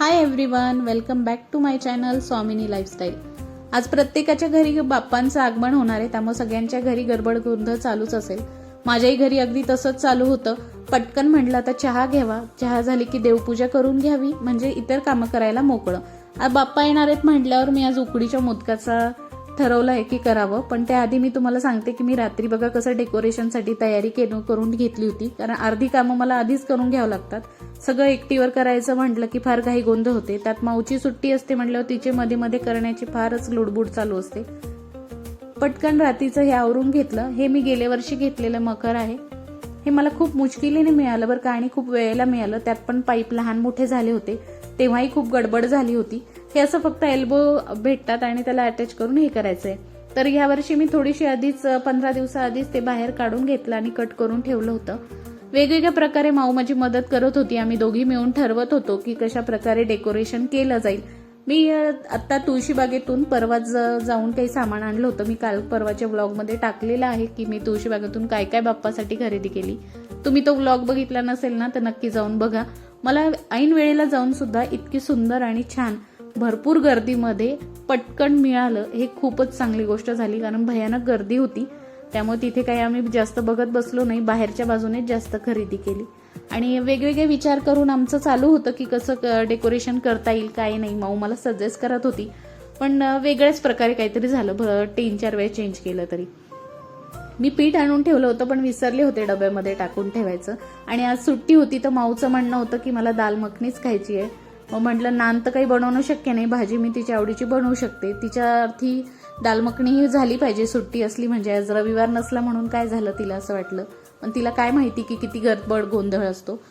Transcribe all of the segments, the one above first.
Hi everyone welcome back to my channel Swamini lifestyle आज प्रत्येकाच्या घरी बाप्पांचं आगमन होणार आहे त्यामुळे सगळ्यांच्या घरी गडबड गोंधळ चालूच असेल. माझ्याही घरी अगदी तसंच चालू होतं. पटकन म्हटलं आता चहा घ्यावा. चहा झाली की देवपूजा करून घ्यावी म्हणजे इतर कामं करायला मोकळं. आज बाप्पा येणार आहेत म्हटल्यावर मी आज उकडीच्या मोदकाचा ठरवलं आहे की करावं. पण त्याआधी मी तुम्हाला सांगते की मी रात्री बघा कसं डेकोरेशनसाठी तयारी केलं करून घेतली होती. कारण अर्धी कामं मला आधीच करून घ्यावं लागतात. सगळं एकटीवर करायचं म्हटलं की फार काही गोंधळ होते. त्यात माऊची सुट्टी असते म्हटल्यावर तिचे मध्ये मध्ये करण्याची फारच लुडबुड चालू असते. पटकन रात्रीचं हे आवरून घेतलं. हे मी गेल्या वर्षी घेतलेलं मकर आहे. हे मला खूप मुश्किलीने मिळालं बरं का आणि खूप वेळेला मिळालं. त्यात पण पाईप लहान मोठे झाले होते. तेव्हाही खूप गडबड झाली होती. हे असं फक्त एल्बो भेटतात आणि त्याला अटॅच करून हे करायचंय. तर ह्या वर्षी मी थोडीशी आधीच पंधरा दिवसाआधीच ते बाहेर काढून घेतलं आणि कट करून ठेवलं होतं. वेगवेगळ्या प्रकारे माऊ माझी मदत करत होती. आम्ही दोघी मिळून ठरवत होतो की कशा प्रकारे डेकोरेशन केलं जाईल. मी आत्ता तुळशीबागेतून परवा ज- जाऊन काही सामान आणलं होतं. मी काल परवाच्या व्लॉगमध्ये टाकलेलं आहे की मी तुळशीबागेतून काय काय बाप्पासाठी खरेदी केली. तुम्ही तो व्लॉग बघितला नसेल ना तर नक्की जाऊन बघा. मला ऐन वेळेला जाऊन सुद्धा इतकी सुंदर आणि छान भरपूर गर्दीमध्ये पटकन मिळालं हे खूपच चांगली गोष्ट झाली कारण भयानक गर्दी होती. त्यामुळे तिथे काही आम्ही जास्त बघत बसलो नाही बाहेरच्या बाजूनेच जास्त खरेदी केली. आणि वेगवेगळे विचार करून आमचं चालू होतं की कसं डेकोरेशन करता येईल काय नाही माऊ मला सजेस्ट करत होती. पण वेगळ्याच प्रकारे काहीतरी झालं भ- तीन चार वेळ चेंज केलं तरी. मी पीठ आणून ठेवलं होतं पण विसरले होते डब्यामध्ये टाकून ठेवायचं. आणि आज सुट्टी होती तर माऊचं म्हणणं होतं की मला दाल मखनीच खायची आहे. मग म्हटलं नान तर काही बनवणं शक्य नाही भाजी मी तिच्या आवडीची बनवू शकते. तिच्या अर्थी दाल ही झाली पाहिजे सुट्टी असली म्हणजे आज रविवार नसला म्हणून काय झालं तिला असं वाटलं. पण तिला काय माहिती की किती गडबड गोंधळ असतो.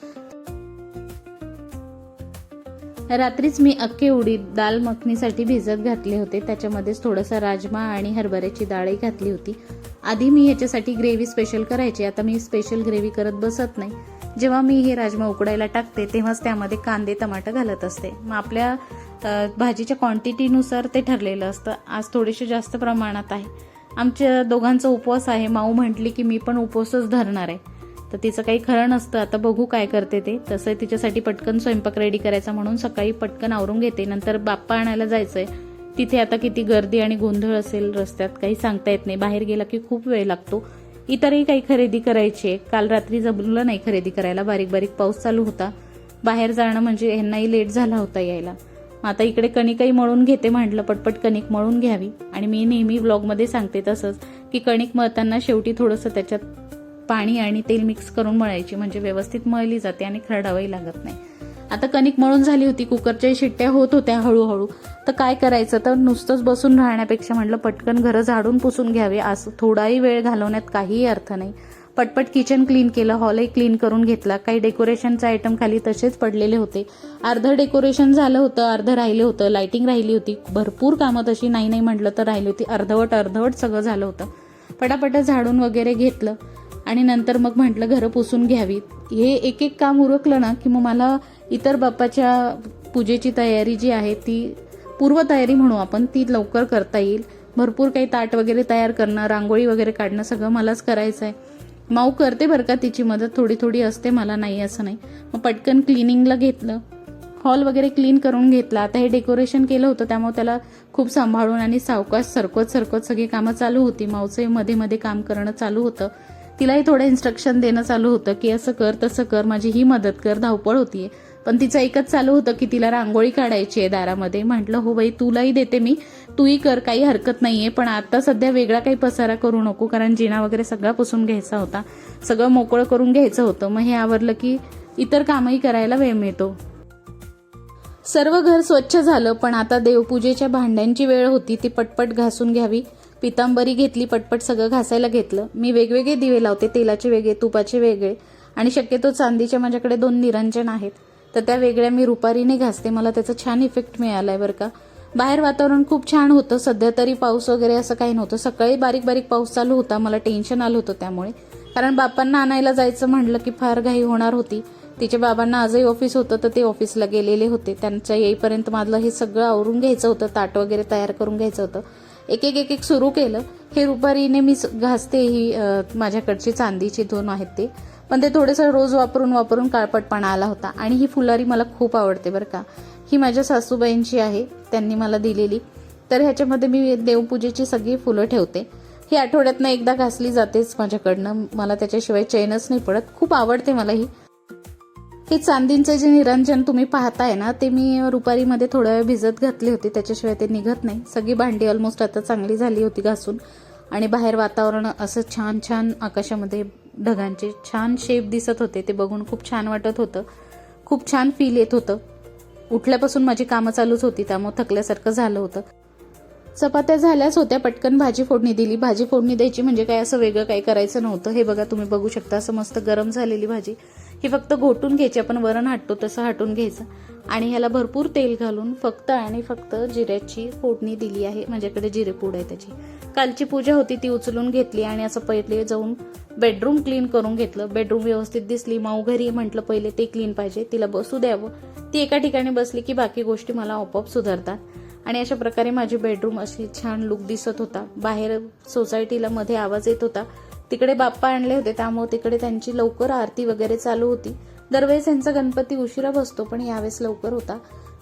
रात्रीच मी अख्खे उडीद दाल मखनीसाठी भिजत घातले होते. त्याच्यामध्येच थोडासा राजमा आणि हरभऱ्याची डाळही घातली होती. आधी मी ह्याच्यासाठी ग्रेव्ही स्पेशल करायची आता मी स्पेशल ग्रेव्ही करत बसत नाही. जेव्हा मी हे राजमा उकडायला टाकते तेव्हाच त्यामध्ये कांदे टमाटर घालत असते. मग आपल्या भाजीच्या क्वांटिटीनुसार ते ठरलेलं असतं. आज थोडेसे जास्त प्रमाणात आहे. आमच्या दोघांचा उपवास आहे. माऊ म्हटली की मी पण उपवासच धरणार आहे. तर तिचं काही खरं नसतं. आता बघू काय करते ते. तसं तिच्यासाठी पटकन स्वयंपाक रेडी करायचा म्हणून सकाळी पटकन आवरून घेते. नंतर बाप्पा आणायला जायचंय. तिथे आता किती गर्दी आणि गोंधळ असेल रस्त्यात. काही सांगता येत नाही. बाहेर गेला की खूप वेळ लागतो. इतरही काही खरेदी करायची. आहे काल रात्री जमलं नाही खरेदी करायला. बारीक बारीक पाऊस चालू होता. बाहेर जाणं म्हणजे ह्यांनाही लेट झाला होता यायला. आता इकडे कणिकही मळून घेते म्हटलं पटपट कणिक मळून घ्यावी. आणि मी नेहमी ब्लॉगमध्ये सांगते तसंच की कणिक मळताना शेवटी थोडंसं त्याच्यात पाणी आणि तेल मिक्स करून मळायची. म्हणजे व्यवस्थित मळली जाते आणि खरडावंही लागत नाही. आता कणिक मळून झाली होती कुकरच्या शिट्ट्या होत होत्या हळूहळू. तर काय करायचं? तर नुसतंच बसून राहण्यापेक्षा म्हटलं पटकन घरं झाडून पुसून घ्यावे. असं थोडाही वेळ घालवण्यात काहीही अर्थ नाही. पटपट किचन क्लीन केलं हॉलही क्लीन करून घेतला. काही डेकोरेशनचे आयटम खाली तसेच पडलेले होते. अर्धं डेकोरेशन झालं होतं अर्धं राहिलं होतं. लायटिंग राहिली होती. भरपूर कामं तशी नाही नाही म्हटलं तर राहिली होती. अर्धवट अर्धवट सगळं झालं होतं. पटापट झाडून वगैरे घेतलं. आणि नंतर मग म्हटलं घरं पुसून घ्यावीत. हे एक एक काम उरकलं ना की मग मला इतर बाप्पाच्या पूजेची तयारी जी आहे ती पूर्वतयारी म्हणू आपण ती लवकर करता येईल. भरपूर काही ताट वगैरे तयार करणं रांगोळी वगैरे काढणं सगळं मलाच करायचं आहे माऊ करते बरं का तिची मदत थोडी थोडी असते मला नाही असं नाही. मग पटकन क्लिनिंगला घेतलं. हॉल वगैरे क्लीन करून घेतला. आता हे डेकोरेशन केलं होतं त्यामुळे त्याला खूप सांभाळून आणि सावकाश सरकत सरकत सगळी कामं चालू होती. माऊचे मध्ये मध्ये काम करणं चालू होतं. तिलाही थोडं इन्स्ट्रक्शन देणं चालू होतं की असं कर तसं कर माझी ही मदत कर धावपळ होतीये. पण तिचं एकच चालू होतं की तिला रांगोळी काढायची आहे दारामध्ये. म्हटलं हो बाई तुलाही देते मी. तूही कर काही हरकत नाहीये. पण आता सध्या वेगळा काही पसारा करू नको कारण जिना वगैरे सगळा पुसून घ्यायचा होता. सगळं मोकळं करून घ्यायचं होतं. मग हे आवरलं की इतर कामही करायला वेळ मिळतो. सर्व घर स्वच्छ झालं पण आता देवपूजेच्या भांड्यांची वेळ होती. ती पटपट घासून घ्यावी. पितांबरी घेतली पटपट सगळं घासायला घेतलं. मी वेगवेगळे दिवे लावते तेलाचे वेगळे तुपाचे वेगळे. आणि शक्यतो चांदीचे माझ्याकडे दोन निरंजन आहेत. तर त्या वेगळ्या मी रुपारीने घासते. मला त्याचा छान इफेक्ट मिळालाय बरं का. बाहेर वातावरण खूप छान होतं. सध्या तरी पाऊस वगैरे असं काही नव्हतं. सकाळी बारीक बारीक पाऊस चालू होता. मला टेन्शन आलं होतं त्यामुळे. कारण बापांना आणायला जायचं म्हणलं की फार घाई होणार होती. तिच्या बाबांना आजही ऑफिस होतं तर ते ऑफिसला गेलेले होते. त्यांच्या येईपर्यंत माझं हे सगळं आवरून घ्यायचं होतं. ताट वगैरे तयार करून घ्यायचं होतं. एक एक एक एक सुरू केलं. हे रुपारीने मी घासते ही माझ्याकडची चांदीची दोन आहेत ते. पण ते थोडंसं रोज वापरून वापरून काळपटपणा आला होता. आणि ही फुलारी मला खूप आवडते बरं का. ही माझ्या सासूबाईंची आहे त्यांनी मला दिलेली. तर ह्याच्यामध्ये मी देवपूजेची सगळी फुलं ठेवते. ही आठवड्यातनं एकदा घासली जातेच माझ्याकडनं. मला त्याच्याशिवाय चैनच नाही पडत. खूप आवडते मला ही. हे चांदींचं जे निरंजन तुम्ही पाहताय ना ते मी रुपारीमध्ये थोडा वेळ भिजत घातले होते. त्याच्याशिवाय ते निघत नाही. सगळी भांडी ऑलमोस्ट आता चांगली झाली होती घासून. आणि बाहेर वातावरण असं छान छान आकाशामध्ये ढगांचे छान शेप दिसत होते. ते बघून खूप छान वाटत होतं. खूप छान फील येत होतं. उठल्यापासून माझी कामं चालूच होती. त्यामुळे थकल्यासारखं झालं होतं. चपात्या झाल्याच होत्या. पटकन भाजी फोडणी दिली. भाजी फोडणी द्यायची म्हणजे काय? असं वेगळं काही करायचं नव्हतं. हे बघा तुम्ही बघू शकता. असं मस्त गरम झालेली भाजी. ही फक्त घोटून घ्यायची. आपण वरण हाटतो तसं हाटून घ्यायचं. आणि ह्याला भरपूर तेल घालून फक्त आणि फक्त जिऱ्याची फोडणी दिली आहे. माझ्याकडे जिरे पूड आहे त्याची. कालची पूजा होती ती उचलून घेतली आणि असं पहिले जाऊन बेडरूम क्लीन करून घेतलं. बेडरूम व्यवस्थित दिसली माऊ घरी म्हटलं पहिले ते क्लीन पाहिजे तिला बसू द्यावं. ती एका ठिकाणी बसली की बाकी गोष्टी मला आपोआप सुधारतात. आणि अशा प्रकारे माझी बेडरूम अशी छान लुक दिसत होता. बाहेर सोसायटीला मध्ये आवाज येत होता. तिकडे बाप्पा आणले होते त्यामुळे तिकडे त्यांची लवकर आरती वगैरे चालू होती. दरवेळेस यांचा गणपती उशिरा बसतो पण यावेळेस लवकर होता.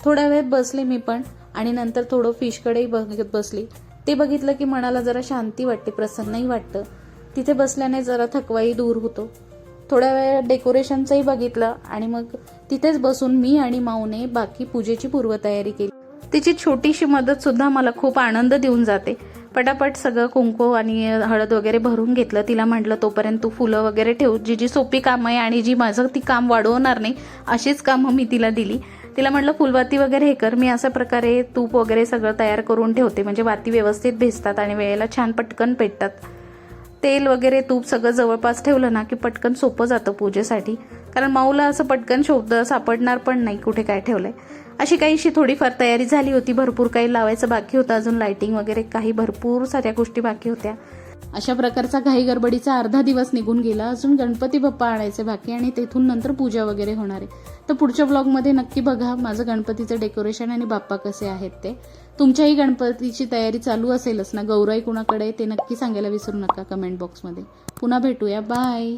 थोड्या वेळ बसले मी पण आणि नंतर थोडं फिशकडेही बघत बसली. ते बघितलं की मनाला जरा शांती वाटते प्रसन्नही वाटतं. तिथे बसल्याने जरा थकवाही दूर होतो. थोड्या वेळ डेकोरेशनचंही बघितलं आणि मग तिथेच बसून मी आणि माऊने बाकी पूजेची पूर्वतयारी केली. तिची छोटीशी मदत सुद्धा मला खूप आनंद देऊन जाते. पटापट सगळं कुंकू आणि हळद वगैरे भरून घेतलं. तिला म्हटलं तोपर्यंत तू फुलं वगैरे ठेव. जी जी सोपी कामं आहे आणि जी माझं ती काम वाढवणार नाही अशीच कामं मी तिला दिली. तिला म्हटलं फुलवाती वगैरे हे कर. मी अशा प्रकारे तूप वगैरे सगळं तयार करून ठेवते. म्हणजे वाती व्यवस्थित भिजतात आणि वेळेला छान पटकन पेटतात. तेल वगैरे तूप सगळं जवळपास ठेवलं ना की पटकन सोपं जातं पूजेसाठी. कारण माऊला असं पटकन शोध सापडणार पण नाही कुठे काय ठेवलंय. अशी काहीशी थोडीफार तयारी झाली होती. भरपूर काही लावायचं बाकी होतं. अजून लायटिंग वगैरे काही भरपूर साऱ्या गोष्टी बाकी होत्या. अशा प्रकारचा घाई गडबडीचा अर्धा दिवस निघून गेला अजून गणपती बाप्पा आणायचे बाकी आणि तेथून नंतर पूजा वगैरे होणार आहे. तर पुढच्या ब्लॉगमध्ये नक्की बघा माझं गणपतीचं डेकोरेशन आणि बाप्पा कसे आहेत ते. तुमच्याही गणपतीची तयारी चालू असेलच ना? गौराई कुणाकडे ते नक्की सांगायला विसरू नका कमेंट बॉक्समध्ये पुन्हा भेटूया. बाय